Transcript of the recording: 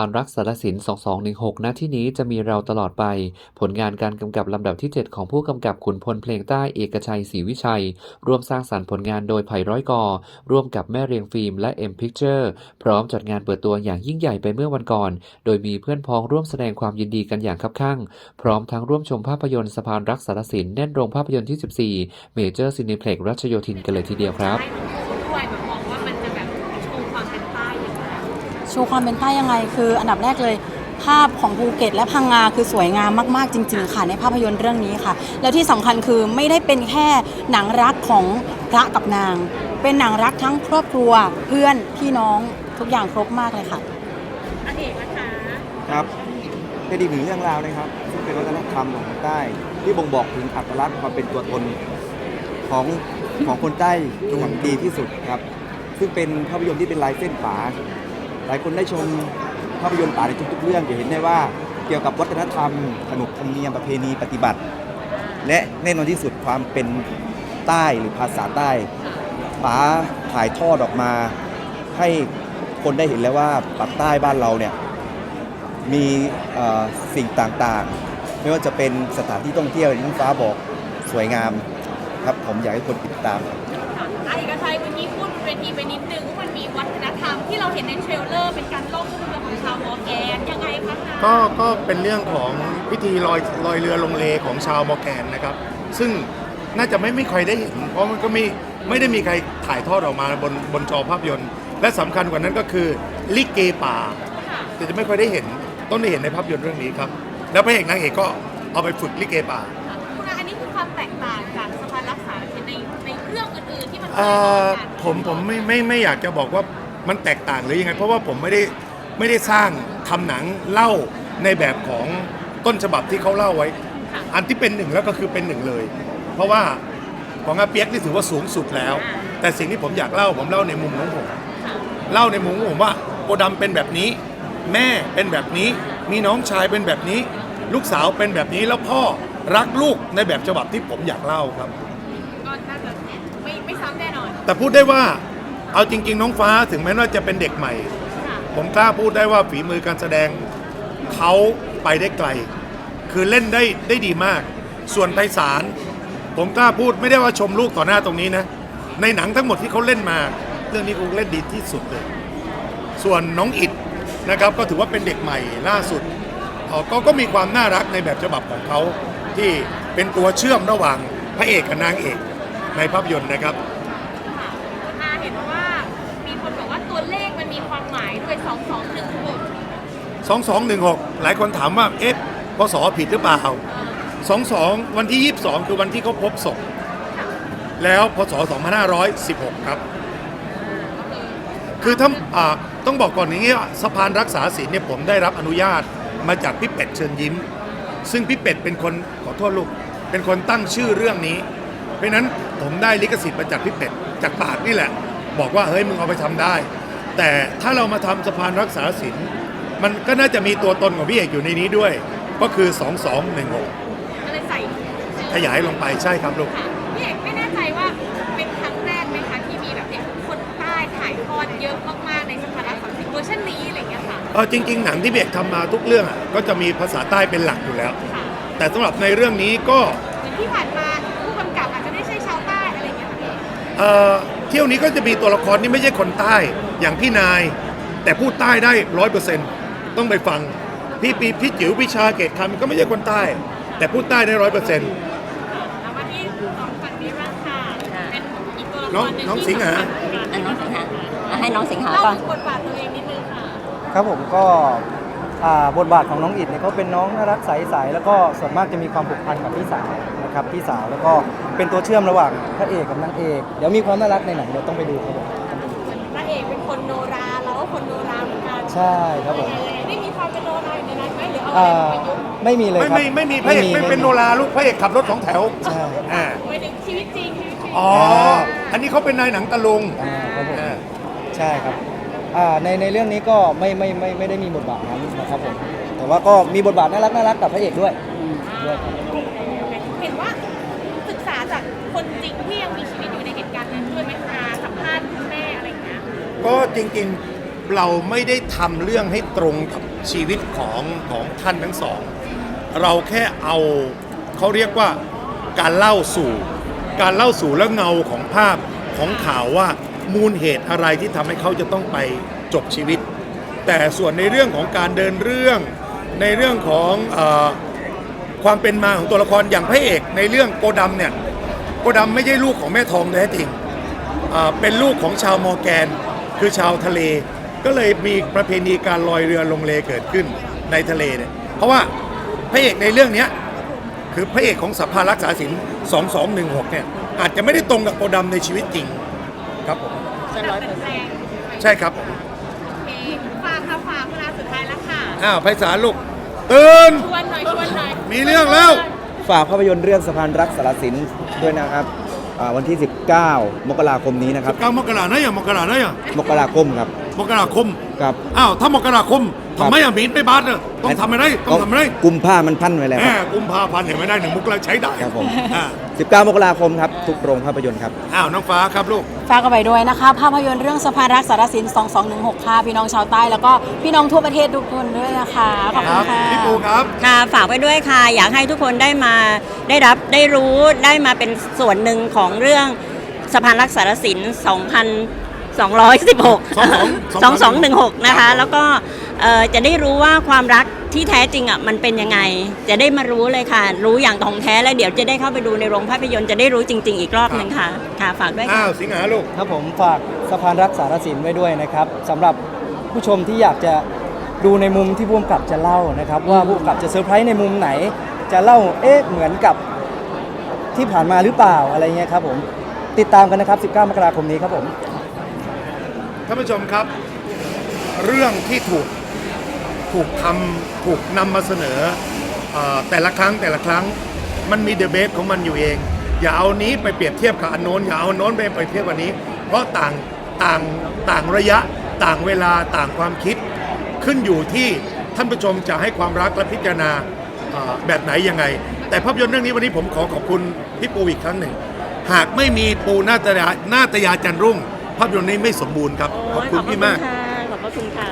านรักสารสิน 2216 ณ ที่นี้จะมีเราตลอดไป ผลงานการกำกับลำดับที่ 7 ของผู้กำกับขุนพลเพลงใต้เอกชัยศรีวิชัย ร่วมสร้างสรรค์ผลงานโดยไผ่ร้อยกอ ร่วมกับแม่เรียงฟิล์มและ M Picture พร้อมจัดงานเปิดตัวอย่างยิ่งใหญ่ไปเมื่อวันก่อน โดยมีเพื่อนพ้องร่วมแสดงความยินดีกันอย่างคับข้าง พร้อมทั้งร่วมชมภาพยนตร์สะพานรักสารสินแน่นโรงภาพยนตร์ที่ 14 เมเจอร์ซินิเพล็กรัชโยธินกันเลยทีเดียวครับ ชว์ความเป็นใต้ยังไง คืออันดับแรกเลยภาพของภูเก็ตและพังงาคือสวยงามมากๆจริง ๆ ค่ะ ในภาพยนตร์เรื่องนี้ค่ะ แล้วที่สำคัญคือไม่ได้เป็นแค่หนังรักของพระกับนาง เป็นหนังรักทั้งครอบครัวเพื่อนพี่น้องทุกอย่างครบมากเลยค่ะอเอกนะคะครับเป็นอีกหนึ่งเรื่องราวนะครับซึ่งเป็นวัฒนธรรมของคนใต้ ที่บ่งบอกถึงอัตลักษณ์ความเป็นตัวตนของของคนใต้อย่างดีที่สุดครับ ซึ่งเป็นภาพยนตร์ที่เป็นลายเส้นป๋า หลายคนได้ชมภาพยนตร์ป๋าในทุกๆเรื่องจะเห็นได้ว่าเกี่ยวกับวัฒนธรรม ขนบธรรมเนียมประเพณีปฏิบัติ และแน่นอนที่สุดความเป็นใต้หรือภาษาใต้ป๋าถ่ายทอดออกมา ให้คนได้เห็นแล้วว่าปากใต้บ้านเราเนี่ยมีสิ่งต่างๆ ไม่ว่าจะเป็นสถานที่ท่องเที่ยวอย่างที่ฟ้าบอกสวยงามครับผมอยากให้คนติดตามครับ เวทีไปนิดนึงว่ามันมีวัฒนธรรมที่เราเห็นในเทรลเลอร์เป็นการล่องเรือของชาวมอร์แกนยังไงคะนะก็ก็เป็นเรื่องของพิธีลอยลอยเรือลงเลของชาวมอร์แกนนะครับ ซึ่งน่าจะไม่ไม่ใครได้เห็น เพราะมันก็ไม่ไม่ได้มีใครถ่ายทอดออกมาบนบนจอภาพยนตร์ และสำคัญกว่านั้นก็คือลิเกป่า ค่ะแต่จะไม่ค่อยได้เห็นต้องได้เห็นในภาพยนตร์เรื่องนี้ครับ แล้วพระเอกนางเอกก็เอาไปฝึกลิเกป่า คุณอาอันนี้คือความแตกต่างจากสะพานรักษาในใน อื่นที่มันเอ่อผมผมไม่ไม่ไม่อยากจะบอกว่ามันแตกต่างหรือยังไง เพราะว่าผมไม่ได้ไม่ได้สร้างทำหนังเล่าในแบบของต้นฉบับที่เขาเล่าไว้ อันที่เป็นหนึ่งแล้วก็คือเป็นหนึ่งเลย เพราะว่าของอาเปียกนี่ถือว่าสูงสุดแล้ว แต่สิ่งที่ผมอยากเล่าผมเล่าในมุมของผมเล่าในมุมของผมว่าโกดำเป็นแบบนี้ แม่เป็นแบบนี้ มีน้องชายเป็นแบบนี้ ลูกสาวเป็นแบบนี้แล้วพ่อรักลูกในแบบฉบับที่ผมอยากเล่าครับ ก็น่าจะไม่ไม่ซ้ำ แต่พูดได้ว่าเอาจริง ๆ น้องฟ้าถึงแม้ว่าจะเป็นเด็กใหม่ ผมกล้าพูดได้ว่าฝีมือการแสดงเขาไปได้ไกล คือเล่นได้ได้ดีมาก ส่วนไพศาลผมกล้าพูดไม่ได้ว่าชมลูกต่อหน้าตรงนี้นะ ในหนังทั้งหมดที่เขาเล่นมา เรื่องนี้เขาเล่นดีที่สุดเลย ส่วนน้องอิดนะครับก็ถือว่าเป็นเด็กใหม่ล่าสุดเอ่อก็ก็มีความน่ารักในแบบฉบับของเขาที่เป็นตัวเชื่อมระหว่างพระเอกกับนางเอกในภาพยนตร์นะครับ ค่ะคุณอาเห็นว่ามีคนบอกว่าตัวเลขมันมีความหมายด้วยสองสองหนึ่งหก 2216 หลายคนถามว่าเอ๊ะพศผิดหรือเปล่า 22 วันที่ 22 คือวันที่เขาพบศพ แล้วพศ 2516 ครับ คือถ้าต้องบอกก่อนอย่างนี้ว่าสะพานรักษาศีลเนี่ยผมได้รับอนุญาตมาจากพี่เป็ดเชิญยิ้ม ซึ่งพี่เป็ดเป็นคนขอโทษลูก เป็นคนตั้งชื่อเรื่องนี้ เพราะนั้นผมได้ลิขสิทธิ์มาจากพี่เป็ดจากปากนี่แหละ บอกว่าเฮ้ยมึงเอาไปทำได้ แต่ถ้าเรามาทำสะพานรักษาศีล มันก็น่าจะมีตัวตนของพี่เอกอยู่ในนี้ด้วย ก็คือ 2216 ก็เลยใส่ชื่อขยายลงไปใช่ครับลูก ค่ะพี่เอกไม่แน่ใจว่าเป็นครั้งแรกไหมคะที่มีแบบเนี่ยคนใต้ถ่ายทอดเยอะมากๆในสภารักษาสิเวอร์ชันนี้อะไรอย่างเงี้ยค่ะ เออจริง ๆ หนังที่พี่เอกทำมาทุกเรื่องอะก็จะมีภาษาใต้เป็นหลักอยู่แล้ว ค่ะแต่สำหรับในเรื่องนี้ก็เหมือนที่ผ่านมาผู้กำกับอาจจะไม่ใช่ชาวใต้อะไรอย่างเงี้ยค่ะพี่เอ่อเที่ยวนี้ก็จะมีตัวละครที่ไม่ใช่คนใต้อย่างพี่นาย แต่พูดใต้ได้ร้อยเปอร์เซ็นต์ ต้องไปฟัง พี่ปีพี่จิ๋วพิชาเกตคำก็ไม่ใช่คนใต้ แต่พูดใต้ได้ร้อยเปอร์เซ็นต์แล้วมาที่สองฝั่งนี้บ้างค่ะ เป็นอีกตัวละคน้องรหนึ่งน้องที่สิงห์หาอันน้องสิงหาอะให้น้องสิงหาเล่าก่อนถึงบทบาทตัวเองนิดนึงค่ะ ครับผมก็อ่าบทบาทของน้องอิดเนี่ยเขาเป็นน้องน่ารักใสๆแล้วก็ส่วนมากจะมีความผูกพันกับพี่สาวนะครับพี่สาวแล้วก็เป็นตัวเชื่อมระหว่างพระเอกกับนางเอกเดี๋ยวมีความน่ารักในหนังเดี๋ยวต้องไปดูครับผมเหมือนพระเอกเป็นคนโนราเราก็คนโนราเหมือนกันใช่ครับผมไม่มีความ เป็นโนราอยู่ในนั้นไหมหรือเอาอ่าอะไรมาประยุกต์ไม่มีเลยไม่ครับไม่ไม่มีพระเอกไม่เป็นโนราลูกพระเอกขับรถสองแถวใช่อ่าไปถึงชีวิตจริงชีวิตจริงอ๋ออันนี้เขาเป็นนายหนังตะลุงอ่าครับผมอ่าใช่ครับอ่าในในเรื่องนี้ก็ไม่ไม่ไม่ไม่ได้มีบทบาทนั้นนะครับผมแต่ว่าก็มีบทบาทน่ารักน่ารักกับพระเอกด้วยด้วยครับ เห็นว่าศึกษาจากคนจริงที่ยังมีชีวิตอยู่ในเหตุการณ์นั้นด้วยไหมคะสัมภาษณ์คุณแม่อะไรอย่างเงี้ยก็จริง ๆ เราไม่ได้ทำเรื่องให้ตรงกับชีวิตของของท่านทั้งสอง เราแค่เอาเขาเรียกว่าการเล่าสู่ การเล่าสู่และเงาของภาพของข่าวว่ามูลเหตุอะไรที่ทำให้เขาจะต้องไปจบชีวิต แต่ส่วนในเรื่องของการเดินเรื่อง ในเรื่องของอความเป็นมาของตัวละครอย่างพระเอกในเรื่องโกดำเนี่ยโกดำไม่ใช่ลูกของแม่ทองแท้จริงเป็นลูกของชาวมอร์แกน คือชาวทะเล ก็เลยมีประเพณีการลอยเรือลงเลเกิดขึ้นในทะเลเนี่ยเพราะว่าพระเอกในเรื่องเนี้ยคือพระเอกของสัพพารักษาศิลป์2216เนี่ยอาจจะไม่ได้ตรงกับโกดำในชีวิตจริงครับผมแบบเป็นแรงใช่ครับโอเคฝากค่ะฝากเวลาสุดท้ายแล้วค่ะอ้าวไพศาลลูกตื่นชวนหน่อยชวนหน่อยมีเรื่องแล้ว ฝากภาพยนตร์เรื่องสะพานรักสารสินด้วยนะครับอ่าวันที่ 19 มกราคมนี้นะครับ เก้ามกรานะอย่างมกรานะอย่างมกราคมครับ มกราคมครับ อ้าวถ้ามกราคมทำไมอะมีนไปบาสเนอะต้องทำอะไรต้องทำอะไรกุมผ้ามันพันไว้แล้วกุมผ้าพันธ์เห็นไม่ได้หนึ่งมุกราใช้ได้ครับผม อ่ก้ามกราคมครับ ทุกโรงภาพยนตร์ครับ อ้าวน้องฟ้าครับลูกฟ้าก็ไปด้วยนะคะ ภาพยนตร์เรื่องสะพานรักสารสิน 2216 ค่ะ พี่น้องชาวใต้ แล้วก็พี่น้องทั่วประเทศทุกคนด้วยนะคะ ขอบคุณค่ะ พี่ปูครับ ค่ะฝากไปด้วยค่ะ อยากให้ทุกคนได้มาได้รับได้รู้ได้มาเป็นส่วนหนึ่งของเรื่องสะพานรักสารสิน 216 2216 นะคะ แล้วก็จะได้รู้ว่าความรักที่แท้จริงอะมันเป็นยังไง จะได้มารู้เลยค่ะ รู้อย่างตรงแท้แล้วเดี๋ยวจะได้เข้าไปดูในโรงภาพยนตร์จะได้รู้จริง ๆ อีกรอบหนึ่งค่ะ ค่ะฝากด้วยค่ะสิงหาลูกถ้าผมฝากสะพานรักสารสินไว้ด้วยนะครับสำหรับผู้ชมที่อยากจะดูในมุมที่ผู้กำกับจะเล่านะครับ ว่าผู้กำกับจะเซอร์ไพรส์ในมุมไหน จะเล่าเอ๊ะเหมือนกับที่ผ่านมาหรือเปล่าอะไรเงี้ยครับผมติดตามกันนะครับ 19 มกราคมนี้ครับผม ท่านผู้ชมครับ เรื่องที่ถูกถูกทำถูกนำมาเสนอเออแต่ละครั้งแต่ละครั้งมันมีเดเบตของมันอยู่เอง อย่าเอานี้ไปเปรียบเทียบกับอันโน้นอย่าเอาโน้นไปเปรียบเทียบกับนี้ เพราะต่างต่างต่างระยะต่างเวลาต่างความคิด ขึ้นอยู่ที่ท่านผู้ชมจะให้ความรักและพิจารณาเอ่อแบบไหนยังไง แต่ภาพยนตร์เรื่องนี้วันนี้ผมขอขอบคุณพี่ปูอีกครั้งหนึ่ง หากไม่มีปูนาตยานาตยาจันรุ่ง ภาพยนตร์นี้ไม่สมบูรณ์ครับ ขอบคุณพี่มาก ขอบพระคุณค่ะ